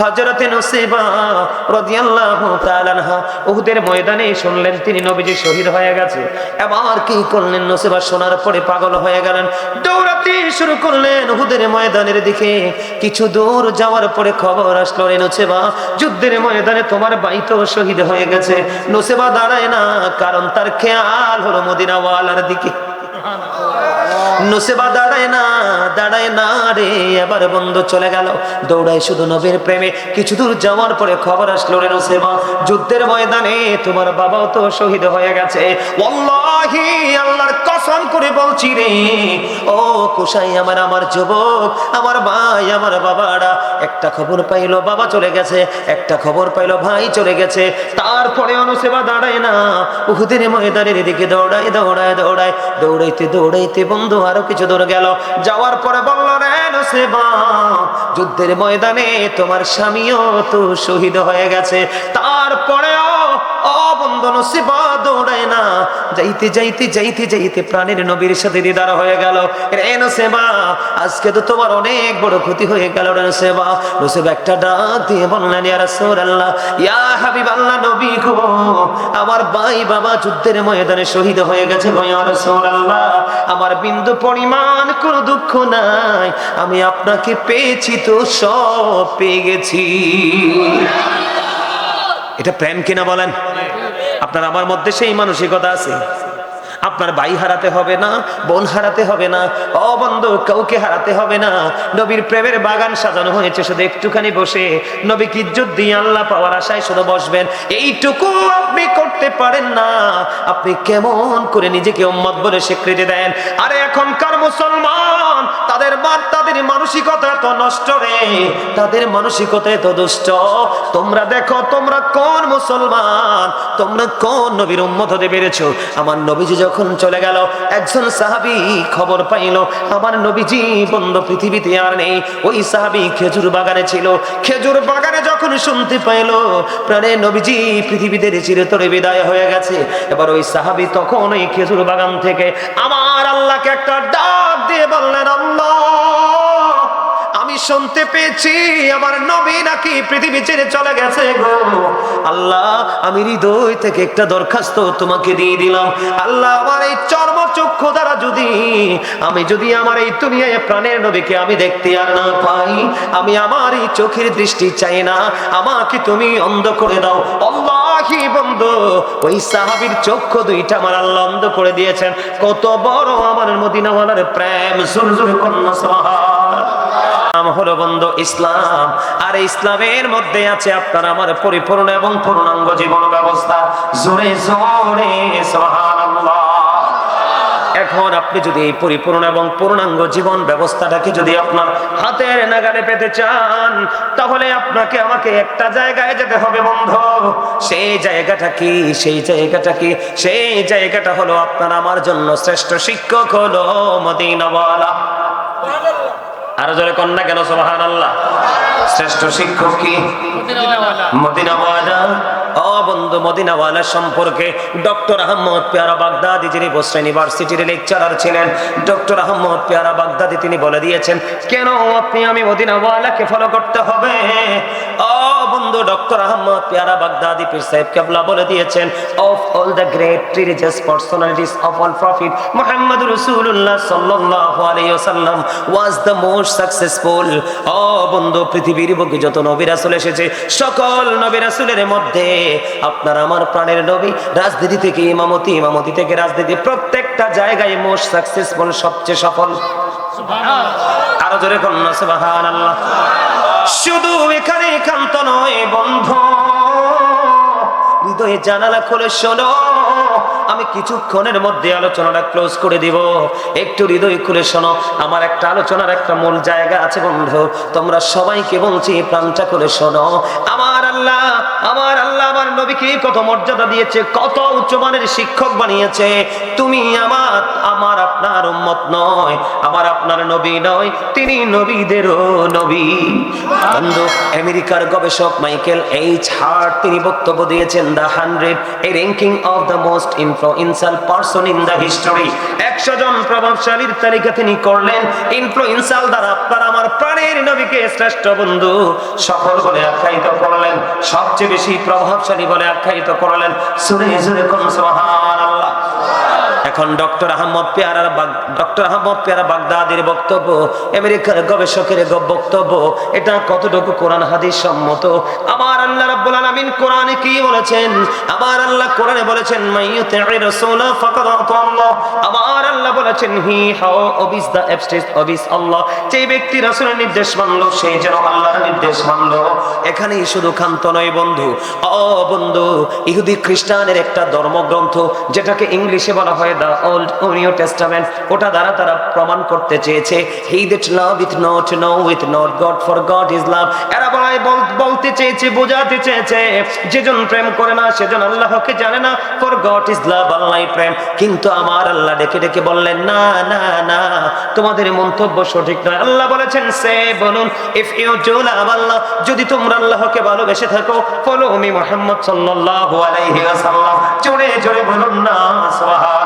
হযরতে নুসেবা রাদিয়াল্লাহু তাআলা উহুদের ময়দানে শুনলেন, তিনি নবীজি শহীদ হয়ে গেছে। এবার কি করলেন? নুসেবা শোনার পরে পাগল হয়ে গেলেন। দৌড়াতে শুরু করলেন উহুদের ময়দানের দিকে। কিছু দূর যাওয়ার পরে খবর আসলো, রে যুদ্ধের ময়দানে তোমার ভাই শহীদ হয়ে গেছে। নুসেবা দাঁড়ায় না, কারণ তার খেয়াল হলো মদিনাওয়ালার দিকে। নুসেবা দাঁড়ায় না দাঁড়ায় না রে। এবার বন্ধু চলে গেল। দৌড়ায় শুধু নবীর প্রেমে। কিছু দূর যাওয়ার পরে খবর আসলো রে নুসেবা যুদ্ধের ময়দানে তোমার বাবাও তো শহীদ হয়ে গেছে। আল্লাহ আল্লাহর কসম করে বলছি রে, ও কুসাই আমার আমার যুবক, আমার ভাই, আমার বাবারা, একটা খবর পাইলো, বাবা চলে গেছে, একটা খবর পাইলো, ভাই চলে গেছে। তারপরে অনুসেবা দাঁড়ায় না, উহুদের ময়দানের দিকে দৌড়ায় দৌড়ায় দৌড়ায়, দৌড়াইতে দৌড়াইতে বন্ধু আরও কিছু দূর গেল। যাওয়ার পরে বলল, রে যুদ্ধের ময়দানে তোমার স্বামীও তো শহীদ হয়ে গেছে। তারপরেও দৌড়ায় না। যাইতে যাইতে যাইতে যাইতে প্রাণের নবীর সাথে দিদার হয়ে গেল। আজকে তো তোমার অনেক বড় ক্ষতি হয়ে গেল একটা ডাক দিয়ে বললেন, ইয়া নবী গো, আমার ভাই বাবা যুদ্ধের ময়দানে শহীদ হয়ে গেছে আমার বিন্দু পরিমাণ কোনো দুঃখ নাই। আমি আপনাকে পেয়েছি তো সব পেয়ে গেছি। এটা প্রেম কিনা বলেন? আপনার আমার মধ্যে সেই মানসিকতা আছে। আপনার ভাই হারাতে হবে না, বোন হারাতে হবে না, অবন্ধ কাউকে হারাতে হবে না। নবীর প্রেমের বাগান সাজানো হয়েছে, শুধু একটুখানি বসে। নবী ইজ্জত দিয়ে আল্লাহ পাওয়ার আশায় শুধু বসবেন? এইটুকু আপনি করতে পারেন না। আপনি কেমন করে নিজেকে উম্মত বলে স্বীকৃতি দেন? আরে এখনকার মুসলমান, তাদের মা- তাদের মানসিকতা তো নষ্ট রে। তাদের মানসিকতা তো দুষ্ট। তোমরা দেখো, তোমরা কোন মুসলমান? তোমরা কোন নবীর উম্মত হতে পেরেছ? আমার নবীজি যখন চলে গেল, একজন সাহাবি খবর পাইল, আমার নবীজি, বন্ধ, পৃথিবীতে আর নেই। ওই সাহাবি খেজুর বাগানে ছিল। খেজুর বাগানে যখন শুনতে পাইল, প্রাণে নবীজি, পৃথিবীতে চিরতরে বিদায় হয়ে গেছে। এবার ওই সাহাবি তখন ওই খেজুর বাগান থেকে, আমার আল্লাহকে একটা ডাক দিয়ে বললেন, আল্লাহ! আমি শুনতে পেয়েছি, আমার নবী নাকি পৃথিবী ছেড়ে চলে গেছে গো। আল্লাহ, আমি হৃদয় থেকে একটা দরখাস্ত তোমাকে দিয়ে দিলাম। আল্লাহ, আমার এই চর্ম চক্ষু দ্বারা যদি, আমি যদি আমার এই দুনিয়ায় প্রাণের নবীকে আমি দেখতে আর না পাই, আমি আমার এই চোখের দৃষ্টি চাই না। আমাকে তুমি অন্ধ করে দাও। আল্লাহি বন্ধ, ওই সাহাবীর চক্ষু দুইটা আমার আল্লাহ অন্ধ করে দিয়েছেন। কত বড় আমার মদিনাওয়ালার প্রেম সুর সুর কন্যা নাম হলো বন্ধু ইসলাম। আর ইসলামের মধ্যে আছে আপনার আমার পরিপূর্ণ এবং পূর্ণাঙ্গ জীবন ব্যবস্থা। জোরে জোরে এখন আপনি যদি এই পরিপূর্ণ এবং পূর্ণাঙ্গ জীবন ব্যবস্থাটাকে যদি আপনার হাতের নাগালে পেতে চান, তাহলে আপনাকে আমাকে একটা জায়গায় যেতে হবে বন্ধু। সেই জায়গাটা কি? সেই জায়গাটা কি? সেই জায়গাটা হলো আপনার আমার জন্য শ্রেষ্ঠ শিক্ষক হলো মদিনাওয়ালা। আরও জোরে কন্যা কেন সোহান আল্লাহ শ্রেষ্ঠ শিক্ষক কি? মদিনাওয়ালা। মদিনাওয়ালা সম্পর্কে ডক্টর আহমদ পেয়ারা বাগদাদি যিনি বসরা ইউনিভার্সিটির লেকচারার ছিলেন, ডক্টর আহমদ পেয়ারা বাগদাদি তিনি বলে দিয়েছেন, কেন আপনি আমি মদিনাওয়ালাকে ফলো করতে হবে? ও বন্ধু ডক্টর আহমদ পেয়ারা বাগদাদি পীর সাহেব কেবলা বলে দিয়েছেন of all the great religious personalities of all prophet Muhammad রাসূলুল্লাহ সাল্লাল্লাহু আলাইহি ওয়াসাল্লাম ওয়াজ দ্য মোস্ট সাকসেসফুল ও বন্ধু পৃথিবীর বুকে যত নবী রাসূল এসেছে সকল নবী রাসূলের মধ্যে আপনার আমার প্রাণের নবী রাজনীতি থেকে ইমামতি ইমামতি থেকে রাজনীতি প্রত্যেকটা জায়গায় মোস্ট সাকসেসফুল সবচেয়ে সফল। আরও জোরে কন্যা সুবহানাল্লাহ। শুধু এখানে একান্ত নয় বন্ধ। হৃদয়ে জানালা খুলে শোনো। আমি কিছুক্ষণের মধ্যে আলোচনাটা ক্লোজ করে দিব। একটু হৃদয় খুলে শোনো, আমার একটা আলোচনার একটা মূল জায়গা আছে বন্ধু। তোমরা সবাইকে বলছি প্রাণটা করে শোনো। আমার আল্লাহ আমার আল্লাহ, আমার নবীকে কত মর্যাদা দিয়েছে, কত উচ্চমানের শিক্ষক বানিয়েছে। তুমি আমার আমার আপনার উম্মত নয়, আমার আপনার নবী নয়, তিনি নবীদেরও নবী। বন্ধু, আমেরিকার গবেষক মাইকেল এইচ হার্ট, তিনি বক্তব্য দিয়েছেন the hundred a ranking of the most influential person in the history. একশো জন প্রভাবশালীর তালিকা তিনি করলেন। ইনফ্লুয়েন্সাল দ্বারা আপনার আমার প্রাণের নবীকে শ্রেষ্ঠ বন্ধু সফল বলে আখ্যায়িত করলেন। সবচেয়ে বেশি প্রভাবশালী বলে আখ্যায়িত করলেন। সুরে সুরে কোন সুবহানাল্লাহ এখন ডক্টর আহমদ পেয়ারার ডক্টর আহমদ পেয়ারা বাগদাদির বক্তব্য, আমেরিকার গবেষকের বক্তব্য, এটা কতটুকু কোরআন হাদিস সম্মত? আমার আল্লাহ রাব্বুল আলামিন কোরআনে কি বলেছেন? আমার আল্লাহ কোরআনে বলেছেন মাইয়ুতি'ir রাসূলা ফাকাদ আতাল্লাহ আমার আল্লাহ বলেছেন, হি হাও অবিস দা অ্যাবস্টেস অবিস আল্লাহ। যে ব্যক্তি রাসূলের নির্দেশ মানলো সেই যেন আল্লাহর নির্দেশ মানলো। এখানেই শুধু খান্ত নয় বন্ধু ও বন্ধু, ইহুদি খ্রিস্টানের একটা ধর্মগ্রন্থ, যেটাকে ইংলিশে বলা হয় ওল্ড নিউ টেস্টামেন্ট ওটা দ্বারা তারা প্রমাণ করতে চেয়েছে he that love not knoweth not God for God is love এরা বলাই বলতে চেয়েছে, বোঝাতে চেয়েছে, যেজন প্রেম করে না, সেজন আল্লাহকে জানে না ফর গড ইজ লাভ আল্লাহ প্রেম। কিন্তু আমার আল্লাহ ডেকে ডেকে বললেন, না না না, তোমাদের মন্তব্য সঠিক নয়। আল্লাহ বলেছেন, সে বলুন ইফ ইউ ডু লাভ আল্লাহ, যদি তোমরা আল্লাহকে ভালোবেসে থাকো ফলো মি মুহাম্মদ সাল্লাল্লাহু আলাইহি ওয়াসাল্লাম। জোরে জোরে বলুন না সুবহানাল্লাহ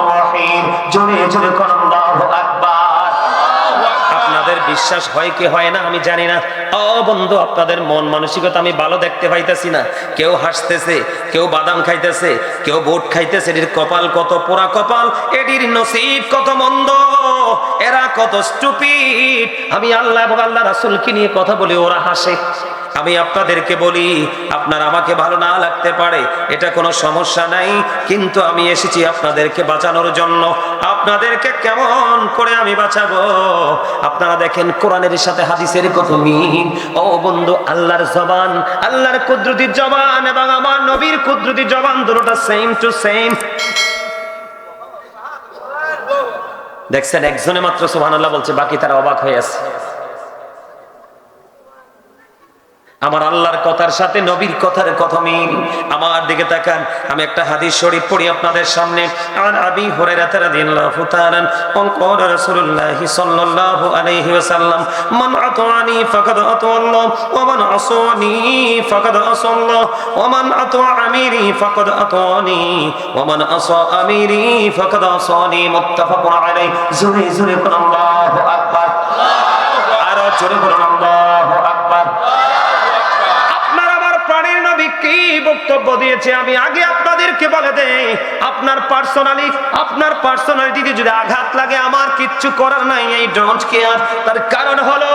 আপনাদের বিশ্বাস হয় কি হয় না আমি জানি না। ও বন্ধু, আপনাদের মন মানসিকতা আমি ভালো দেখতে পাইতেছি না। কেউ হাসতেছে, কেউ বাদাম খাইতেছে, কেউ বুট খাইতেছে, এটির কপাল কত পোড়া কপাল, এটির নসিব কত মন্দ, এরা কত স্টুপিড আমি আল্লাহ এবং আল্লাহ রাসূলকে নিয়ে কথা বলি, ওরা হাসে। আমি আপনাদেরকে বলি, আপনার আমাকে ভালো না লাগতে পারে, এটা কোনো সমস্যা নাই, কিন্তু আমি এসেছি আপনাদেরকে বাঁচানোর জন্য। আপনাদেরকে কেমন করে আমি বাঁচাবো? আপনারা দেখেন কোরআনের সাথে হাদিসের কত মিল। ও বন্ধু, আল্লাহর জবান, আল্লাহর কুদরতির জবান এবং আমার নবীর কুদরতির জবান দুটোটা সেম টু সেম দেখছেন, একজনে মাত্র সুবহানাল্লাহ বলছে, বাকি তারা অবাক হয়ে আছে। আমার আল্লাহর কথার সাথে নবীর কথার কথা মিল। আমার দিকে তাকান, আমি একটা হাদিস শরীফ পড়ি আপনাদের সামনে। আর আবি হুরায়রা রাদিয়াল্লাহু তাআলা অন ক্বালা রাসূলুল্লাহ সাল্লাল্লাহু আলাইহি ওয়াসাল্লাম, মান আতানি ফাকাদ আতাল্লাহ ওয়া মান আসানি ফাকাদ আসাল্লাহ ওয়া মান আতা আমিরি ফাকাদ আতানি ওয়া মান আসা আমিরি ফাকাদ আসানি মুত্তাফাকুন আলাইহি। জোরে জোরে বলুন, আল্লাহু আকবার আরও জোরে বলুন আল্লাহু আকবার আপনার আমার প্রাণীর নবী কি বক্তব্য দিয়েছে, আমি আগে আপনাদেরকে বলে দেই, আপনার পার্সোনালি আপনার পার্সোনালিটিতে যদি আঘাত লাগে, আমার কিচ্ছু করার নাই, এই ডোন্ট কেয়ার তার কারণ হলো,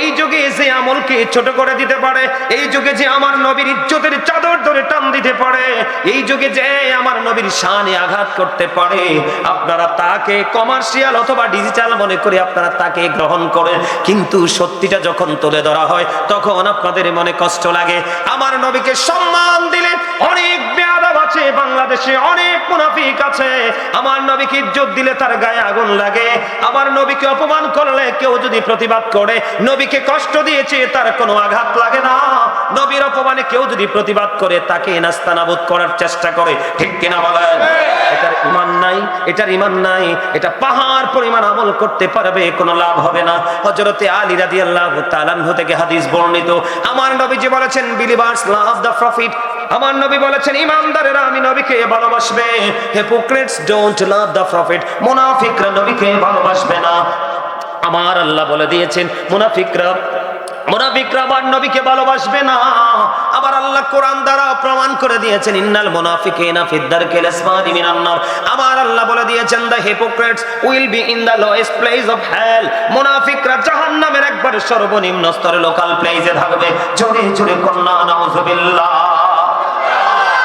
এই যুগে যে আমলকে ছোট করে দিতে পারে, এই যুগে যে আমার নবীর ইজ্জতের চাদর ধরে টান দিতে পারে, এই যুগে যে আমার নবীর শানে আঘাত করতে পারে, আপনারা তাকে কমার্শিয়াল অথবা ডিজিটাল মনে করে আপনারা তাকে গ্রহণ করেন। কিন্তু সত্যিটা যখন তুলে ধরা হয়, তখন আপনাদের মনে কষ্ট লাগে। আমার নবীকে সম্মান দিলে অনেক বেয়াদব আছে, বাংলাদেশে অনেক মুনাফিক আছে। আমার নবীকে ইজ্জত দিলে তার গায়ে আগুন লাগে। আমার নবীকে অপমান করলে কেউ যদি প্রতিবাদ করে, নবীকে কষ্ট দিয়েছে তার কোনো আঘাত লাগে না। নবীর অপমানে কেউ যদি প্রতিবাদ করে, তাকে নাস্তানাবোধ করার চেষ্টা করে। ঠিক কিনা বলেন? ইমান নাই, এটার ইমান নাই, এটা পাহাড় পরিমাণ আমল করতে পারবে, কোনো লাভ হবে না। হযরতে আলী তাআলা আনহু থেকে হাদিস বর্ণিত, আমার নবীজি বলেছেন বিলিভার্স লাভ দ্য প্রফিট আমার নবী বলেছেন, ইমানদারেরা, আমি নবীকে ভালোবাসবে। Hypocrites don't love the prophet মুনাফিকরা নবীকে ভালোবাসবে না। আমার আল্লাহ বলে দিয়েছেন, মুনাফিকরা সর্বনিম্ন স্তরে লোকাল প্লেসে থাকবে। জোরে জোরে নাউজুবিল্লাহ।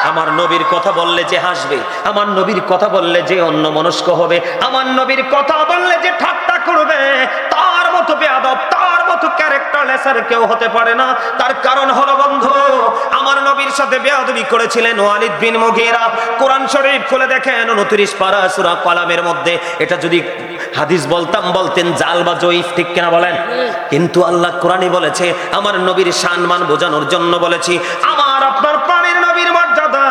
আমার নবীর কথা বললে যে হাসবে, আমার নবীর কথা বললে যে অন্য মনস্ক হবে, আমার নবীর কথা বললে যে ঠাট্টা করবে, তার মতো বেয়াদব, তার আর কেউ হতে পারে না। তার কারণ হলো, বন্ধু, আমার নবীর সাথে বেয়াদবি করেছিলেন ওয়ালিদ বিন কোরআন শরীফ খুলে দেখেন 29 পারা কলামের মধ্যে। এটা যদি হাদিস বলতাম, বলতেন, জাল বা জয়ীফ, ঠিক কিনা বলেন? কিন্তু আল্লাহ কোরআনই বলেছে, আমার নবীর সম্মান বোঝানোর জন্য বলেছি, আমার, আপনার প্রাণের নবীর মর্যাদা।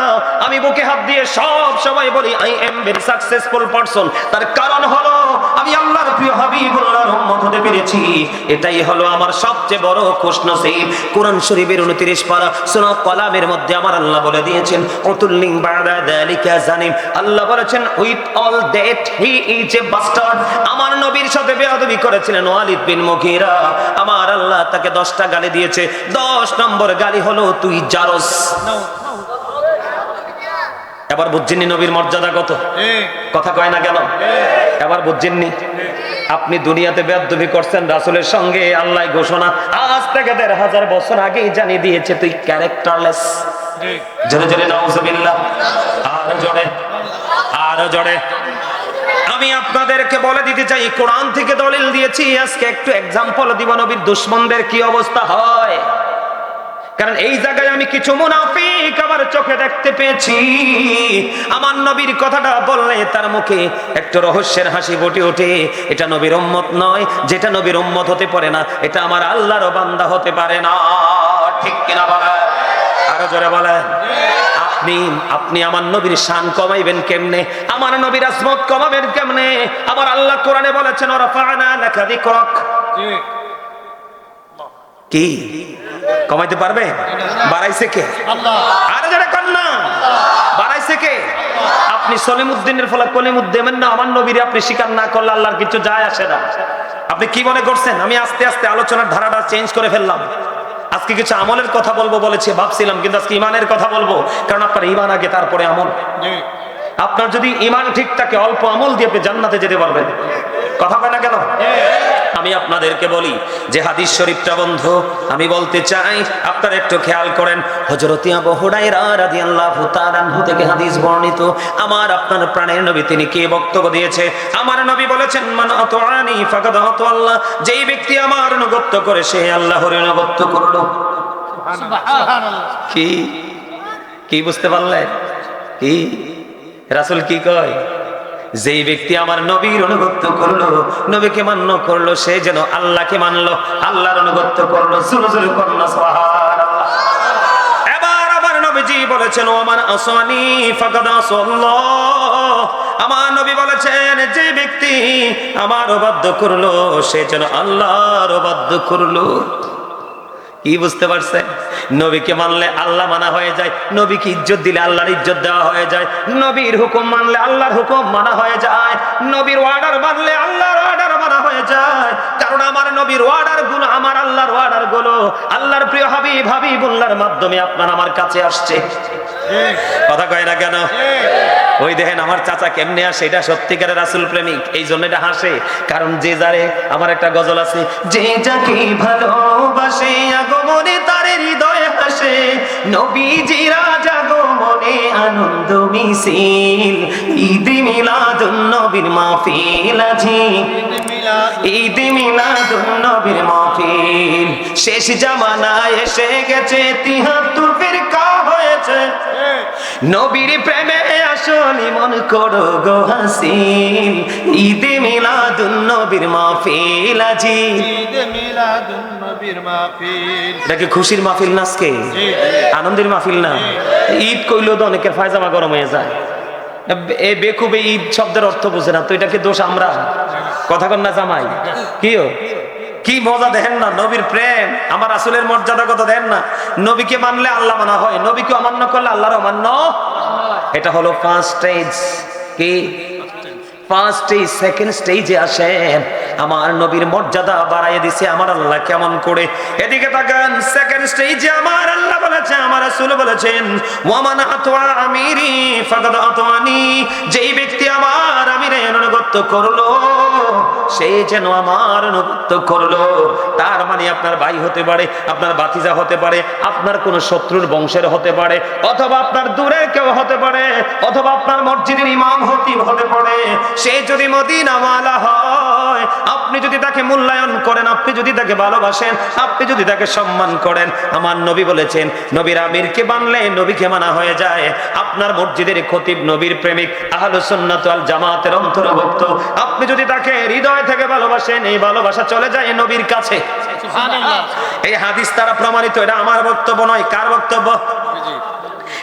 আমি বুকে হাত দিয়ে সব সময় বলি I am very successful person তার কারণ হলো আমি আল্লাহর প্রিয় হাবিবুল্লাহর উম্মত হতে পেরেছি। এটাই হলো আমার সবচেয়ে বড় খুশনসিব। কোরআন শরীফের 29 পারা সূরা কলামের মধ্যে আমার আল্লাহ বলে দিয়েছেন, উতুল্লিং বাদা যালিকা জানিম আল্লাহ বলেছেন, with all that he is a bastard. আমার নবীর সাথে বেয়াদবি করেছিলেন ওয়ালিদ বিন মুগীরা। আমার আল্লাহ তাকে 10টা গালি দিয়েছে। 10 নম্বর গালি হলো, তুই জারস। এবার বুঝছেননি নবীর মর্যাদা কত? কথা কয় না কেন? এবার বুঝছেননি? আপনি দুনিয়াতে বেদবি করছেন রাসুলের সঙ্গে আল্লাহ ঘোষণা। আজ থেকে দেড় হাজার বছর আগেই জানিয়ে দিয়েছে তুই ক্যারেক্টারলেস। জোরে জোরে নাউজুবিল্লাহ। আর জোরে আর জোরে। আমি আপনাদেরকে বলে দিতে চাই কোরআন থেকে দলিল দিয়েছি আজকে একটু এক্সাম্পল দিব নবীর দুশ্মনদের কি অবস্থা হয়। কারণ এই জায়গায় আমি কিছু মুনাফিক আমার চোখে দেখতে পেয়েছি। আমার নবীর কথাটা বললে তার মুখে একটু রহস্যের হাসি ফুটে ওঠে। এটা নবীর উম্মত নয়, যেটা নবীর উম্মত হতে পারে না, এটা আমার আল্লাহর বান্দা হতে পারে না। ঠিক কিনা বলে আরও জোরে বলে আপনি আপনি আমার নবীর শান কমাইবেন কেমনে? আমার নবীর আসমত কমাবেন কেমনে? আমার আল্লাহ কোরআনে বলেছেন ওরা ফানা লেখা দিকক কি? কমাইতে পারবে? বাড়াইছে কে? আরে যারা কন্যা বাড়াইছে কে? আপনি সলিমুদ্দিনের ফলে কলিমুদ্দিনের না আমার নবীরে আপনি স্বীকার না করলে আল্লাহর কিছু যায় আসে না। আপনি কি মনে করছেন? আমি আস্তে আস্তে আলোচনার ধারাটা চেঞ্জ করে ফেললাম। আজকে কিছু আমলের কথা বলব বলেছি ভাবছিলাম কিন্তু আজকে ইমানের কথা বলব কারণ আপনার ইমান আগে তারপরে আমল। আপনার যদি ইমান ঠিক থাকে অল্প আমল দিয়ে আপনি জান্নাতে যেতে পারবেন। কথা কয় না কেন? আমি আপনাদেরকে বলি যে হাদিস শরীফটা বন্ধু আমি বলতে চাই আপনারা একটু খেয়াল করেন হযরত আবু হুরায়রা রাদিয়াল্লাহু তাআলা থেকে হাদিস বর্ণিত আমার আপনার প্রাণের নবী তিনি কে বক্তব্য দিয়েছে? আমার নবী বলেছেন মান আতাআনি ফাকাদ আল্লাহ। যেই ব্যক্তি আমার অনুগত্য করে সে আল্লাহর অনুগত্য করল। কি? কি বুঝতে পারলেন? কি? রাসূল কি কয়? যেই ব্যক্তি আমার নবীর অনুগত্য করল, নবীকে মান্য করল, সে যেন আল্লাহকে মানলো, আল্লাহর অনুগত্য করল করল এবার আমার নবীজি বলেছেন, ও আমার আসানি ফাকাদ আমার নবী বলেছেন, যে ব্যক্তি আমার অবাধ্য করল, সে যেন আল্লাহর অবাধ্য করল। কি বুঝতে পারছে? নবীকে মানলে আল্লাহ মানা হয়ে যায়, নবীকে ইজ্জত দিলে আল্লাহর ইজ্জত দেওয়া হয়ে যায়, নবীর হুকুম মানলে আল্লাহর হুকুম মানা হয়ে যায়, নবীর অর্ডার মানলে আল্লাহর অর্ডার মানা হয়ে যায়। কারণ আমার নবীর অর্ডারগুলো আমার আল্লাহর অর্ডারগুলো। আল্লাহর প্রিয় হাবিব হাবিবুল্লাহর মাধ্যমে আপনার আমার কাছে আসছে। কথা কয় না কেন? ওই দেখেন আমার চাচা কেমনে আসে, এটা সত্যিকারের রাসুল প্রেমিক এই জন্য এটা হাসে। কারণ যে যারে আমার একটা গজল আছে, যে যাকে ভালোবাসে, আগমনে তার হৃদয় হাসে। নবীজি রাজা মনে আনন্দ মিছিল। ঈদ মিলাদুন নবীর মাহফিল আছে। ঈদ মিলাদুন নবীর মাহফিল। শেষ জামানায় এসে গেছে তিহাত্তর ফিরকা। নবীর প্রেমে আসলি মন করো গো হাসিল ঈদ মিলাদুন নবীর মাহফিল আজি। এটা কি খুশির মাহফিল না আজকে? আনন্দের মাহফিল না? ঈদ কইলো তো অনেকের ফায়জামা গরম হয়ে যায়। এ বেকুবে ঈদ শব্দের অর্থ বুঝে না তো এটা কি দোষ আমরা? কথা কন না জামাই। কি ও? কি মজা দেখেন না, নবীর প্রেম। আমার আসলের মর্যাদা কত দেন না? নবীকে মানলে আল্লাহ মানা হয়, নবীকে অমান্য করলে আল্লাহর অমান্য এটা হলো ফার্স্ট স্টেজ কি? ফার্স্ট স্টেজ সেকেন্ড স্টেজে আসেন। আমার নবীর মর্যাদা বাড়াইয়ে দিছে আমার আল্লাহ কেমন করে? এদিকে তাকান সেকেন্ড স্টেজে আমার আল্লাহ বলেছে আমার রাসূল বলেছেন, ওয়ামান আতওয়া আমিরি ফাকাদ আতওয়ানি যেই ব্যক্তি আমার আমিরের অনুগত্য করল, সে যেন আমার অনুগত্য করল। তার মানে আপনার ভাই হতে পারে, আপনার বাতিজা হতে পারে, আপনার কোন শত্রুর বংশের হতে পারে, অথবা আপনার দূরের কেউ হতে পারে, অথবা আপনার মসজিদের ইমাম হতি পারে। সে যদি মদিনা মালা হয় হয় আপনি যদি তাকে মূল্যায়ন করেন আপনি যদি তাকে ভালোবাসেন আপনি যদি তাকে সম্মান করেন আমার নবী বলেছেন নবীর আমিরকে বানলে নবীকে মানা হয়ে যায়। আপনার মসজিদের খতিব নবীর প্রেমিক আহলে সুন্নাত ওয়াল জামাতের অন্তর্ভুক্ত। আপনি যদি তাকে হৃদয় থেকে ভালোবাসেন এই ভালোবাসা চলে যায় নবীর কাছে। এই হাদিস তারা প্রমাণিত এটা আমার বক্তব্য নয়। কার বক্তব্য?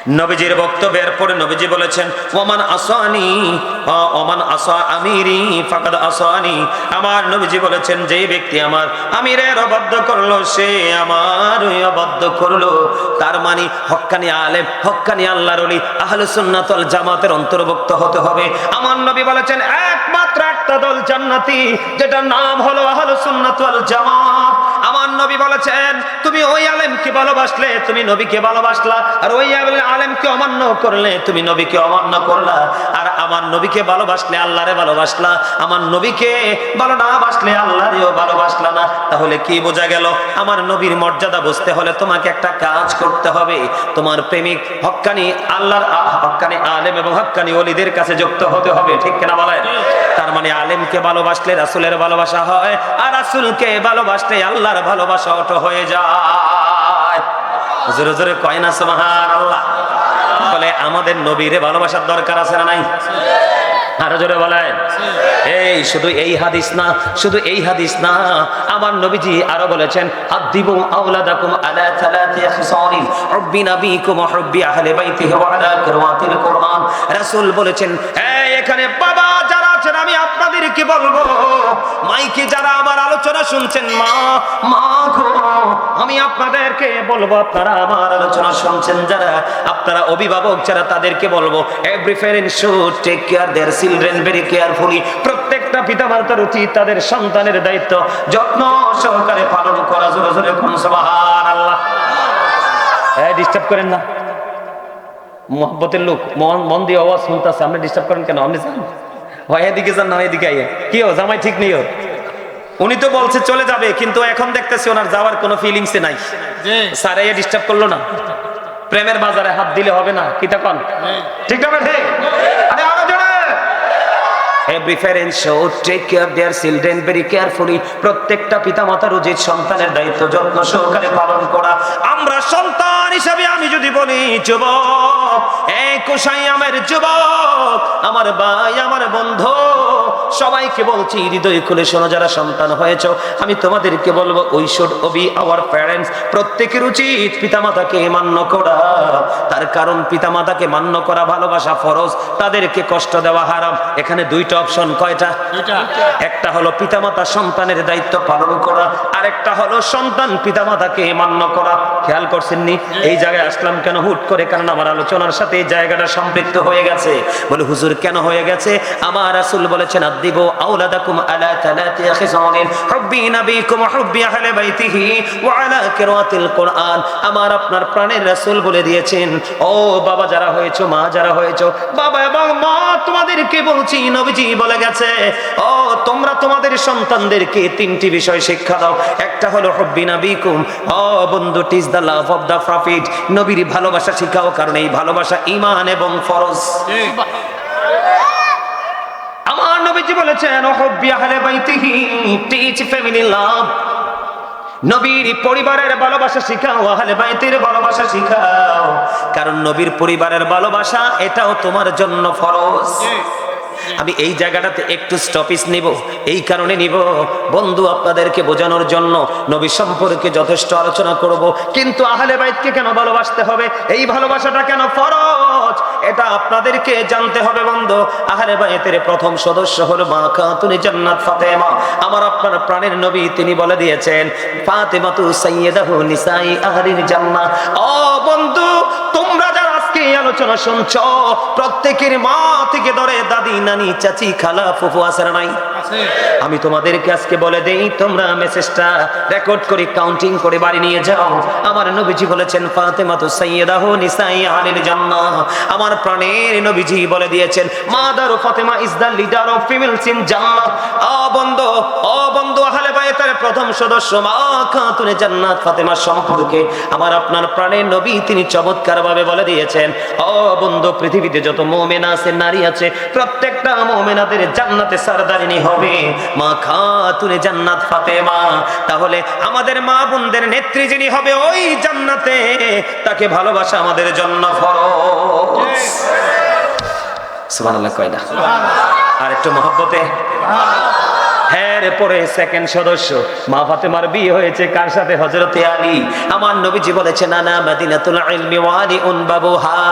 নবীজির বক্তব্যের পরে নবীজি বলেছেন, ওমান আসানি ওমান আসা আমিরি, ফাকাদ আসানি। আমার নবীজি বলেছেন যে ব্যক্তি আমার আমিরের অবাধ্য করল, সে আমার অবাধ্য করল। তার মানে হক্কানি আলেম, হক্কানি আল্লাহর ওলি, আহলে সুন্নাত ওয়াল জামাতের অন্তর্ভুক্ত হতে হবে। আমার নবী বলেছেন, একমাত্র একটা দল জান্নাতি, যেটার নাম হলো আহলে সুন্নাত ওয়াল জামাত। আমার নবী বলেছেন, তুমি ওই আলেমকে ভালোবাসলে, তুমি নবীকে ভালোবাসলা, আর ওই আলেমকে অমান্য করলে, তুমি নবীকে অমান্য করলা। আর আমার নবীকে ভালোবাসলে আল্লাহরে ভালোবাসলা, আমার নবীকে ভালো না বাসলে আল্লাহরেও ভালোবাসলা না। তাহলে কি বোঝা গেল? আমার নবীর মর্যাদা বুঝতে হলে তোমাকে একটা কাজ করতে হবে। তোমার প্রেমিক, হক্কানি আল্লাহর হক্কানি আলেম এবং হক্কানি অলিদের কাছে যুক্ত হতে হবে, ঠিক কিনা বলেন? তার মানে আলেমকে ভালোবাসলে রাসুলের ভালোবাসা হয়, আর রাসুলকে ভালোবাসলে আল্লাহর ভালোবাসা অটো হয়ে যায়। জোরে জোরে কয় না, সুবহানাল্লাহ। বলে, আমাদের নবীরে ভালোবাসার দরকার আছে না নাই? আরও জোরে বলেন। এই, শুধু এই হাদিস না, শুধু এই হাদিস না, আমার নবীজি আরও বলেছেন আদিবু আওলাদাকুম আলা নাবিকুম বাইতিহি ওয়া আলা কুরআন। রাসূল বলেছেন, এই, এখানে বাবা আছেন আমি আপনাদেরকে বলব, মাইকে যারা আমার আলোচনা শুনছেন, মা মা গো, আমি আপনাদেরকে বলব, আপনারা আমার আলোচনা শুনছেন যারা, আপনারা অভিভাবক যারা তাদেরকে বলব every parent should take care their children very carefully প্রত্যেকটা পিতামাতার উচিত তাদের সন্তানের দায়িত্ব যত্ন সহকারে পালন করা, জোরে জোরে কোন সুবহানাল্লাহ। এই ডিস্টার্ব করেন না। মোহব্বতের লোক, মন মন দিয়ে আওয়াজ শুনতেছে, আপনি ডিস্টার্ব করেন কেন? আপনি যান হয় এদিকে যান না এদিকে আইয়ে কি ও জামাই ঠিক নেই ওর? উনি তো বলছে চলে যাবে কিন্তু এখন দেখতেছি ওনার যাওয়ার কোনো ফিলিংসে নাই। স্যার এ ডিস্টার্ব করল না? প্রেমের বাজারে হাত দিলে হবে না কি তখন ঠিক আছে ঠিক every parent should take care their children very carefully প্রত্যেকটা পিতামাতার উচিত সন্তানের দায়িত্ব, যত্ন সহকারে পালন করা। আমরা সন্তান হিসাবে আমি যদি বলি, যুবক এই কোষাই আমার যুবক, আমার ভাই, আমার বন্ধু, সবাইকে বলছি, হৃদয় খুলে শোনো যারা সন্তান হয়েছ। আমি তোমাদেরকে বলব we should obey our parents প্রত্যেকের উচিত পিতামাতাকে মান্য করা। তার কারণ পিতামাতাকে মান্য করা ভালোবাসা ফরজ, তাদেরকে কষ্ট দেওয়া হারাম। এখানে দুইটা অপশন কয়টা? একটা হলো পিতামাতা সন্তানের দায়িত্ব পালন করা আর একটা হলো সন্তান পিতামাতাকে মান্য করা। খেয়াল করছেননি? এই জায়গায় আসলাম কেন? হুট করে কারণ আমার আলোচনার সাথে এই জায়গাটা সম্পৃক্ত হয়ে গেছে। বলে হুজুর কেন হয়ে গেছে? আমার রাসূল বলেছেন আদিব আওলাদাকুম আলা তালাতি খিসালিন হুব্বি নাবিকুম হুব্বি আহলি বাইতিহি ওয়া আলা কিরাতিল কুরআন। আমার আপনার প্রাণের রাসূল বলে দিয়েছেন ও বাবা যারা হয়েছো মা যারা হয়েছো বাবা এবং মা তোমাদেরকে বলছি নবীজি বলে গেছে। ও, তোমরা তোমাদের সন্তানদেরকে তিনটি বিষয় শিক্ষা দাও। একটা হলো, হব্বি নাবিকুম। ও বন্ধু teach the love of the prophet. নবীর ভালোবাসা শিখাও, কারণ এই ভালোবাসা ইমান এবং ফরজ। আমার নবীজি বলেছেন, হব্বি আহলে বাইতিহি টিচ ফ্যামিলি লাভ নবীর পরিবারের ভালোবাসা শিখাও, আহলে বাইতের ভালোবাসা শিখাও। কারণ নবীর পরিবারের ভালোবাসা, এটাও তোমার জন্য ফরজ। আমি এই জায়গাটাতে একটু স্টপিস নিব, এই কারণে নিব। বন্ধু, আপনাদেরকে বোঝানোর জন্য নবী সম্পর্কে যথেষ্ট আলোচনা করব, কিন্তু আহলে বাইতকে কেন ভালোবাসতে হবে? এই ভালোবাসাটা কেন ফরজ? এটা আপনাদেরকে জানতে হবে, বন্ধু। আহলে বাইতের প্রথম সদস্য হলো মা খাতুন জান্নাত ফাতেমা। আমার আপনার প্রাণের নবী তিনি বলে দিয়েছেন ফাতেমা তু সাইয়্যিদাহু নিসাই আহলিল জান্নাহ। ও বন্ধু আলোচনা শুনছ? প্রত্যেকের মা থেকে ধরে দাদি নানি চাচি খালা ফুফু আসার নাই। আমি তোমাদেরকে আজকে বলে দেই, তোমরা মেসেজটা রেকর্ড করে কাউন্টিং করে বাড়ি নিয়ে যাও। আমার নবীজি বলেছেন ফাতেমা তো সাইয়্যিদাহু নিসাই আহলিল জান্নাহ। আমার প্রাণের নবীজি বলে দিয়েছেন, mother Fatima is the leader of females in Jannat ও বন্ধু ও বন্ধু, আহলে বাইতের প্রথম সদস্য মা খাতুনে জান্নাত ফাতেমা সম্পর্কে। আমার আপনার প্রাণের নবী তিনি চমৎকার ভাবে বলে দিয়েছেন ও বন্ধু, পৃথিবীতে যত মুমিন আছে, নারী আছে, প্রত্যেকটা মুমিনাদের জান্নাতে সরদারিনী হবে হবে। মা খাতুনে জান্নাত ফাতেমা। তাহলে আমাদের মা বোনদের নেত্রী যিনি হবে ওই জান্নাতে। তাকে ভালোবাসা আমাদের জন্য ফরজ। সুবহানাল্লাহ কয়না আর একটু মহব্বতে। হ্যাঁ রে পরে সেকেন্ড সদস্য। মা ফাতেমার বিয়ে হয়েছে কার সাথে? হযরতে আলী। আমার নবীজি বলেছেন, আনা মাদিনাতুল ইলমি ওয়ালি উন বাবুহা।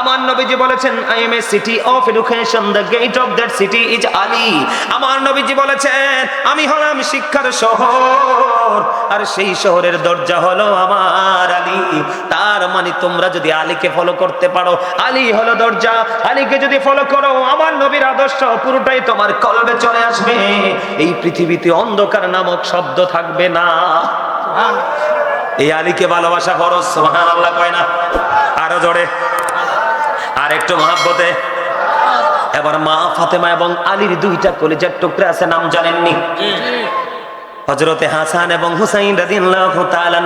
আমার নবীজি বলেছেন I am a city of education the gate of that city is Ali আমার নবীজি বলেছেন, আমি হলাম শিক্ষার শহর। আর সেই শহরের দরজা হলো আমার আলী। তার মানে তোমরা যদি আলীকে ফলো করতে পারো, আলী হলো দরজা। আলীকে যদি ফলো করো, আমার নবীর আদর্শ পুরোটাই তোমার কলবে চলে আসবে। এই পৃথিবীতে অন্ধকার নামক শব্দ থাকবে না। এই আলীকে ভালোবাসা খরচ সুবহান আল্লাহ কয় না? আরও জোরে। আর একটু মহাব্বতে। এবার মা ফাতেমা এবং আলীর দুইটা কলিজার টুকরা আছে, নাম জানেননি? হজরতে হাসান এবং হুসাইন রাদিয়াল্লাহু তাআলা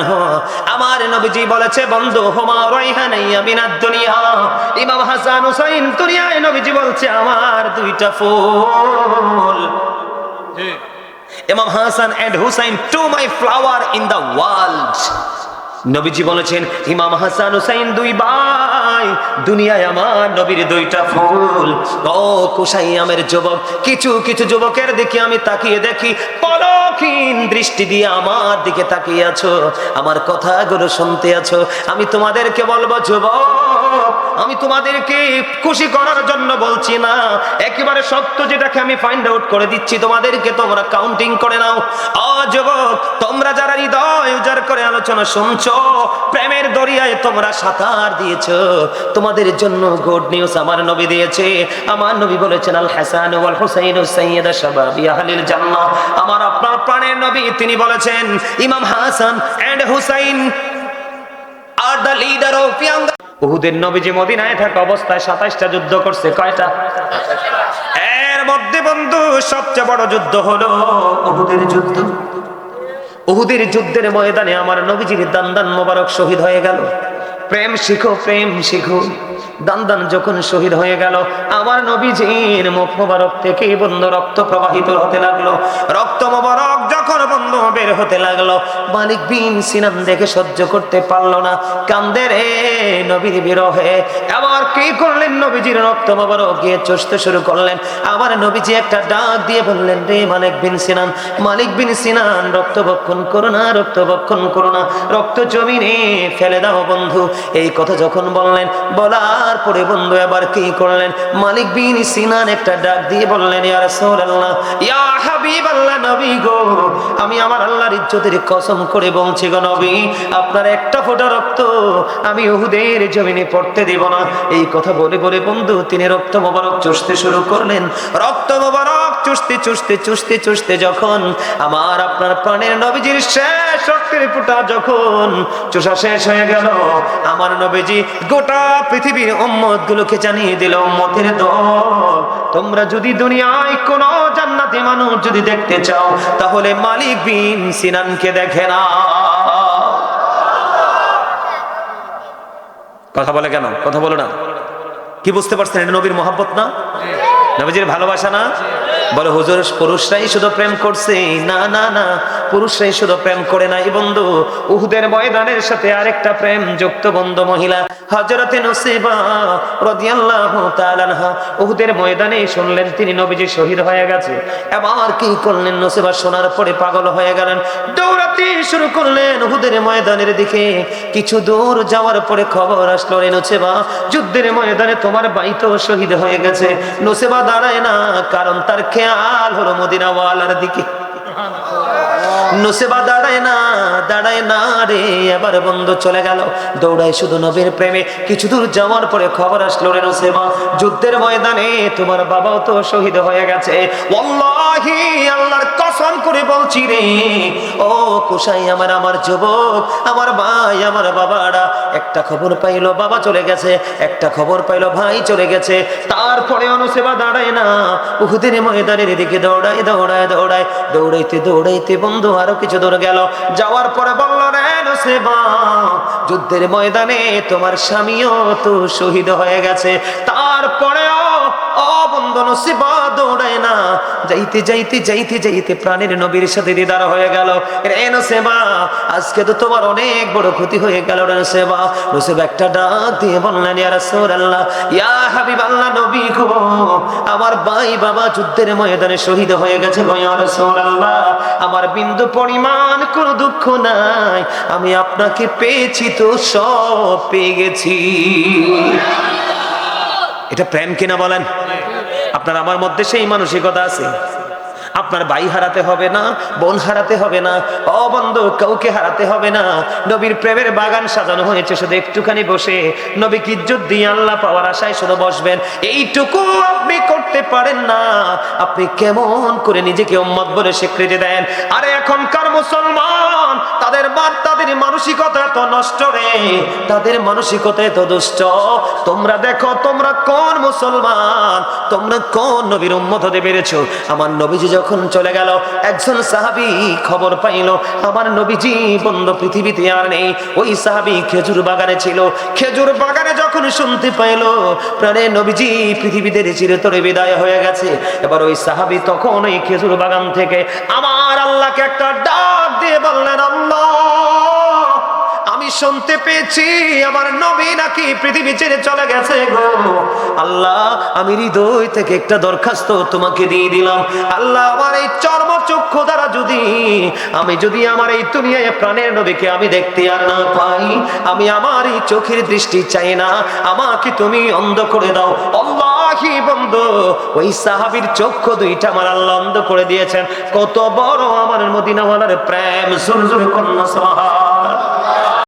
আমার নবীজি বলেছে বন্ধু হুমা রাইহানাইয়া মিনাদ দুনিয়া। ইমাম হাসান হুসাইন দুনিয়ায় নবীজি বলছে আমার দুইটা ফুল। Imam Hasan and Hussain two my flower in the world নবীজি বলেছেন, ইমাম হাসান হুসাইন দুই ভাই, দুনিয়ায় আমার নবীর দুইটা ফুল। ও কুসাইয়ামের যুবক, কিছু কিছু যুবকের দিকে আমি তাকিয়ে দেখি পলকহীন দৃষ্টি দিয়ে আমার দিকে তাকিয়ে আছো। আমার কথাগুলো শুনতে আছো। আমি তোমাদেরকে বলব, যুবক, আমি তোমাদেরকে খুশি করার জন্য বলছি না। একেবারে সত্য যেটাকে আমি ফাইন্ড আউট করে দিচ্ছি, তোমাদেরকে তোমরা কাউন্টিং করে নাও। অযুবক তোমরা যারা হৃদয় উজাড় করে আলোচনা শুনছো প্রেমের দরিয়ায় তোমরা সাঁতার দিয়েছ। তোমাদের জন্য গুড নিউজ আমার নবী দিয়েছে। আমার নবী বলেছেন, আল হাসান ওয়াল হুসাইন সাইয়্যিদা শাবাবি আহলিল জান্নাহ। আমার আপনার প্রাণের নবী, তিনি বলেছেন, Imam Hasan and Hussain are the leader of young উহুদের নবীজি মদিনায় থাকা অবস্থায় সাতাইশটা যুদ্ধ করছে, কয়টা? এর মধ্যে বন্ধু, সবচেয়ে বড় যুদ্ধ হলো উহুদের যুদ্ধ। উহুদের যুদ্ধের ময়দানে আমার নবীজির দান দান মোবারক শহীদ হয়ে গেল। প্রেম শিখো প্রেম শিখো। দান দান যখন শহীদ হয়ে গেল, আমার নবীজির মুখ মোবারক থেকে বন্ধ রক্ত প্রবাহিত হতে লাগল। রক্ত মোবারক যখন বন্ধ বের হতে লাগল, মালিক বিন সিনান দেখে সহ্য করতে পারল না। কান্দে রে নবীর বিরহে আবার কি করলেন নবীজির রক্ত মোবারক? গিয়ে চষতে শুরু করলেন। আবার নবীজি একটা ডাক দিয়ে বললেন, রে মালিক বিন সিনান, মালিক বিন সিনান, রক্ত বক্ষণ করো না, রক্ত বক্ষণ করো না। রক্ত জমিনে ফেলে দাও বন্ধু। এই কথা যখন বললেন বলার পরে বন্ধু, এবার কি করলেন? মালিক বিন সিনান একটা ডাক দিয়ে বললেন, ইয়া রাসূলুল্লাহ, ইয়া হাবিবাল্লাহ নবী গো, আমি আমার আল্লাহর ইজ্জতের কসম করে বলছি গো নবী, আপনার একটা ফোঁটা রক্ত আমি উহুদের জমিনে পড়তে দেব না। এই কথা বলে বলে বন্ধু, তিনি রক্ত মোবারক চষতে শুরু করলেন। রক্ত মোবারক চুষতে চুষতে চুষতে চুষতে যখন আমার আপনার প্রাণের নবীজির শেষ রক্তের ফোঁটা যখন চুষা শেষ হয়ে গেল আমার নবীজি গোটা পৃথিবীর উম্মত গুলোকে জানিয়ে দিল উম্মতের দল তোমরা যদি দুনিয়ায় কোন জান্নাতি মানুষ যদি দেখতে চাও তাহলে মালিক বিন সিনানকে দেখে না কথা বলে কেন? কথা বলো না। কি বুঝতে পারছেন? এটা নবীর মহাব্বত না? নবীজির ভালোবাসা না? বলে, হুজুর, পুরুষরাই শুধু প্রেম করছে। না না না, পুরুষরাই শুধু প্রেম করে নাই বন্ধু। উহুদের ময়দানের সাথে আরেকটা প্রেম যুক্ত বন্ধু মহিলা হজরতে নসিবা রাদিয়াল্লাহু তাআলা আনহা, উহুদের ময়দানে শুনলেন তিনি নবীজি শহীদ হয়ে গেছে। এবার কি করলেন নসিবা? শোনার পরে পাগল হয়ে গেলেন। দৌড়াতে শুরু করলেন উহুদের ময়দানের দিকে। কিছু দূর যাওয়ার পরে খবর আসলো, রে নসিবা, যুদ্ধের ময়দানে তোমার ভাই তো শহীদ হয়ে গেছে। নসিবা দাঁড়ায় না, কারণ তার খেয়াল হলো মদিনাওয়ালার দিকে। নসেবা দাঁড়ায় না দাঁড়ায় না রে। এবার বন্ধ চলে গেল। দৌড়ায় শুধু নবীর প্রেমে। কিছু দূর যাওয়ার পরে খবর আসলো রে নসেবা। যুদ্ধের ময়দানে তোমার বাবাও তো শহীদ হয়ে গেছে। ওয়াল্লাহি, আল্লাহর কসম করে বলছি রে। ও কুসাই আমার আমার যুবক, আমার ভাই, আমার বাবারা, একটা খবর পাইলো, বাবা চলে গেছে। একটা খবর পাইলো, ভাই চলে গেছে। তারপরে অনুসেবা দাঁড়ায় না। উহুদের ময়দানের দিকে দৌড়ায় দৌড়ায় দৌড়ায়। দৌড়াইতে দৌড়াইতে বন্ধু আরও কিছু দূর গেল। যাওয়ার পরে বলল, রে নসেবা যুদ্ধের ময়দানে তোমার স্বামীও তো শহীদ হয়ে গেছে। তারপরেও ও বন্ধু দৌড়ায় না। যাইতে যাইতে যাইতে যাইতে প্রাণের নবীর সাথে দিদার হয়ে গেল। রে নসেবা, আজকে তো তোমার অনেক বড় ক্ষতি হয়ে গেল রে নসেবা। নসেবা, একটা ডাক দিয়ে বললেন আমার ভাই বাবা যুদ্ধের ময়দানে শহীদ হয়ে গেছে আমার বিন্দু পরিমাণ কোনো দুঃখ নাই। আমি আপনাকে পেয়েছি তো, সব পেয়ে গেছি। এটা প্রেম কিনা বলেন? আপনার আমার মধ্যে সেই মানসিকতা আছে। আপনার ভাই হারাতে হবে না, বোন হারাতে হবে না অবন্ধ কাউকে হারাতে হবে না। নবীর প্রেমের বাগান সাজানো হয়েছে, শুধু একটুখানি বসে। নবীকে ইজ্জত দিয়ে আল্লাহ পাওয়ার আশায় শুধু বসবেন? এইটুকু আপনি করতে পারেন না। আপনি কেমন করে নিজেকে উম্মত বলে স্বীকৃতি দেন? আরে এখনকার মুসলমান, তাদের মান তাদের মানসিকতা তো নষ্ট রে। তাদের মানসিকতা তো দুষ্ট। তোমরা দেখো, তোমরা কোন মুসলমান, তোমরা কোন নবীর উম্মত হতে পেরেছ? আমার নবীজি যখন চলে গেল, একজন সাহাবি খবর পাইল, আমার নবীজি, বন্ধ পৃথিবীতে আর নেই। ওই সাহাবি খেজুর বাগানে ছিল। খেজুর বাগানে যখন শুনতে পাইল, প্রাণে নবীজি, পৃথিবীতে চিরতরে বিদায় হয়ে গেছে। এবার ওই সাহাবি তখন ওই খেজুর বাগান থেকে, আমার আল্লাহকে একটা ডাক দিয়ে বললেন শুনতে পেয়েছি, আমার নবী নাকি পৃথিবী ছেড়ে চলে গেছে গো। আল্লাহ, আমি হৃদয় থেকে একটা দরখাস্ত তোমাকে দিয়ে দিলাম। আল্লাহ, আমার এই চর্ম চক্ষু দ্বারা যদি, আমি যদি আমার এই দুনিয়ায় প্রাণের নবীকে আমি দেখতে আর না পাই, আমি আমার এই চোখের দৃষ্টি চাই না। আমাকে তুমি অন্ধ করে দাও। আল্লাহি বন্ধু, ওই সাহাবীর চক্ষু দুইটা আমার আল্লাহ অন্ধ করে দিয়েছেন। কত বড় আমার মদিনাওয়ালার প্রেম সুর সুর কন্যা